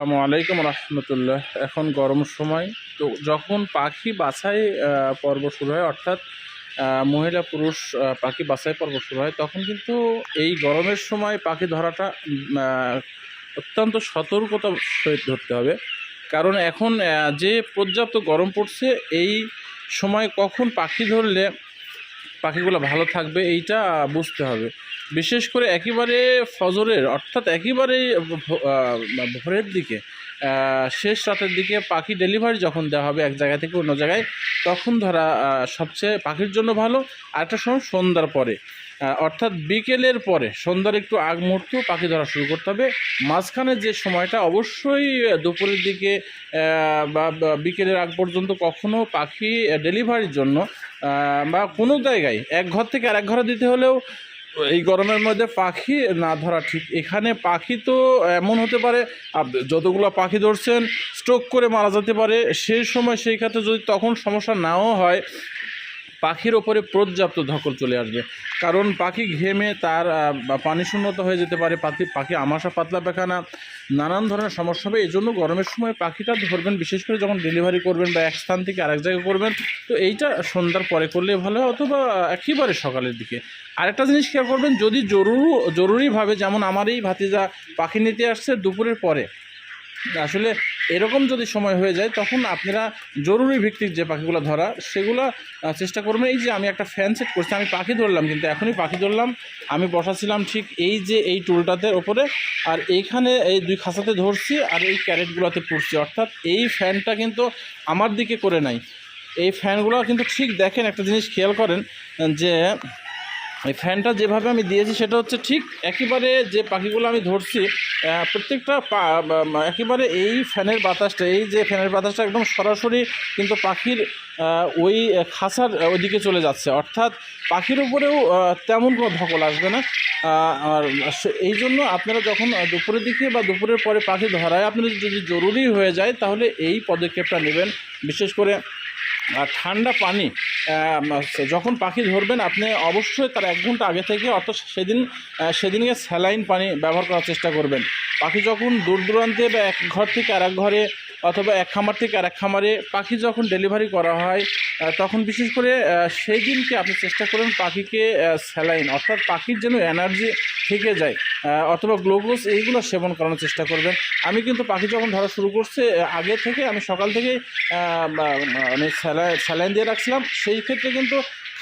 আসসালামু আলাইকুম রহমতুল্লাহ। এখন গরম সময়। তো যখন পাখি বাছাই পর্ব শুরু হয়, অর্থাৎ মহিলা পুরুষ পাখি বাছাই পর্ব শুরু হয়, তখন কিন্তু এই গরমের সময় পাখি ধরাটা অত্যন্ত সতর্কতার সহিত ধরতে হবে। কারণ এখন যে পর্যাপ্ত গরম পড়ছে, এই সময় কখন পাখি ধরলে পাখিগুলো ভালো থাকবে, এইটা বুঝতে হবে। বিশেষ করে একেবারে ফজরের, অর্থাৎ একেবারেই ভ- ভোরের দিকে শেষ রাতের দিকে পাখি ডেলিভারি যখন দেওয়া হবে এক জায়গা থেকে অন্য জায়গায়, তখন ধরা সবচেয়ে পাখির জন্য ভালো। আর একটা সময় সন্ধ্যার পরে অর্থাৎ বিকেলের পরে, সন্ধ্যার একটু আগ মুহূর্ত পাখি ধরা শুরু করতে হবে। মাঝখানে যে সময়টা অবশ্যই দুপুরের দিকে বা বিকেলের আগ পর্যন্ত কখনো পাখি ডেলিভারির জন্য বা কোনো জায়গায়, এক ঘর থেকে আরেক ঘরে দিতে হলেও এই গরমের মধ্যে পাখি না ধরা ঠিক। এখানে পাখি তো এমন হতে পারে যতগুলো পাখি ধরছেন স্ট্রোক করে মারা যেতে পারে। সেই সময়, সেই ক্ষেত্রে যদি তখন সমস্যা নাও হয় পাখির ওপরে পর্যাপ্ত ধকল চলে আসবে। কারণ পাখি ঘেমে তার পানি শূন্যতা হয়ে যেতে পারে, পাখি পাখি আমাশা, পাতলা পায়খানা নানান ধরনের সমস্যা হবে। এই জন্য গরমের সময় পাখিটা ধরবেন, বিশেষ করে যখন ডেলিভারি করবেন বা এক স্থান থেকে আরেক জায়গায় করবেন, তো এইটা সন্ধ্যার পরে করলে ভালো হয়, অথবা একেবারে সকালের দিকে। আরেকটা জিনিস খেয়াল করবেন, যদি জরুরি, জরুরিভাবে যেমন আমার এই ভাতিজা পাখি নিতে আসছে দুপুরের পরে, আসলে এরকম যদি সময় হয়ে যায়, তখন আপনারা জরুরি ভিত্তিক যে পাখিগুলো ধরা, সেগুলো চেষ্টা করবেন। এই যে আমি একটা ফ্যান সেট করছি, আমি পাখি ধরলাম কিন্তু এখনই পাখি ধরলাম। আমি বসাছিলাম ঠিক এই যে এই টুলটাতে ওপরে, আর এইখানে এই দুই খাঁচাতে ধরছি, আর এই ক্যারেটগুলোতে পড়ছি। অর্থাৎ এই ফ্যানটা কিন্তু আমার দিকে করে নাই। এই ফ্যানগুলো কিন্তু ঠিক দেখেন, একটা জিনিস খেয়াল করেন, যে এই ফ্যানটা যেভাবে আমি দিয়েছি সেটা হচ্ছে ঠিক একেবারে যে পাখিগুলো আমি ধরছি প্রত্যেকটা একেবারে এই ফ্যানের বাতাসটা, এই যে ফ্যানের বাতাসটা একদম সরাসরি কিন্তু পাখির ওই খাঁচার ওইদিকে চলে যাচ্ছে। অর্থাৎ পাখির উপরেও তেমন কোনো ধকল আসবে না। আর এই জন্য আপনারা যখন দুপুরের দিকে বা দুপুরের পরে পাখি ধরায় আপনাদের যদি জরুরি হয়ে যায়, তাহলে এই পদক্ষেপটা নেবেন। বিশেষ করে ঠান্ডা পানি যখন পাখি ধরবেন, আপনি অবশ্যই তার এক ঘণ্টা আগে থেকে, অর্থাৎ সেদিন সেদিনকে স্যালাইন পানি ব্যবহার করার চেষ্টা করবেন। পাখি যখন দূর দূরান্তে বা এক ঘর থেকে আর এক ঘরে অথবা এক খামার থেকে আর এক খামারে পাখি যখন ডেলিভারি করা হয় তখন বিশেষ করে সেই দিনকে আপনি চেষ্টা করুন পাখিকে স্যালাইন, অর্থাৎ পাখির যেন এনার্জি থেকে যায় অথবা গ্লুকোজ এইগুলো সেবন করানোর চেষ্টা করবেন। আমি কিন্তু পাখি যখন ধরা শুরু করছে, আগে থেকে আমি সকাল থেকেই মানে স্যালাইন দিয়ে রাখছিলাম সেই ক্ষেত্রে কিন্তু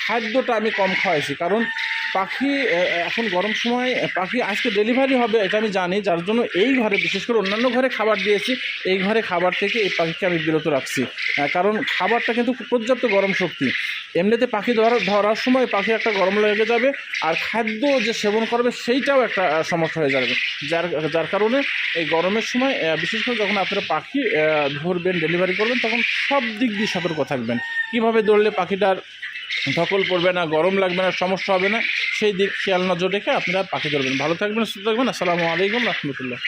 খাদ্যটা আমি কম খাওয়াইছি। কারণ পাখি এখন গরম সময় পাখি আজকে ডেলিভারি হবে, এটা আমি জানি। যার জন্য এই ঘরে, বিশেষ করে অন্যান্য ঘরে খাবার দিয়েছি, এই ঘরে খাবার থেকে এই পাখিকে আমি বিরত রাখছি। কারণ খাবারটা কিন্তু পর্যাপ্ত গরম শক্তি। এমনিতে পাখি ধরা, ধরার সময় পাখি একটা গরম লেগে যাবে আর খাদ্য যে সেবন করবে সেইটাও একটা সমস্যা হয়ে যাবে। যার যার কারণে এই গরমের সময় বিশেষ করে যখন আপনারা পাখি ধরবেন ডেলিভারি করবেন, তখন সব দিক দিয়ে সতর্ক থাকবেন। কীভাবে ধরলে পাখিটার ধকল পড়বে না, গরম লাগবে না, সমস্যা হবে না, সেই দিক খেয়াল নজর রেখে আপনারা পাখি ধরবেন। ভালো থাকবেন, সুস্থ থাকবেন। আসসালামু আলাইকুম, রহমতুল্লাহ।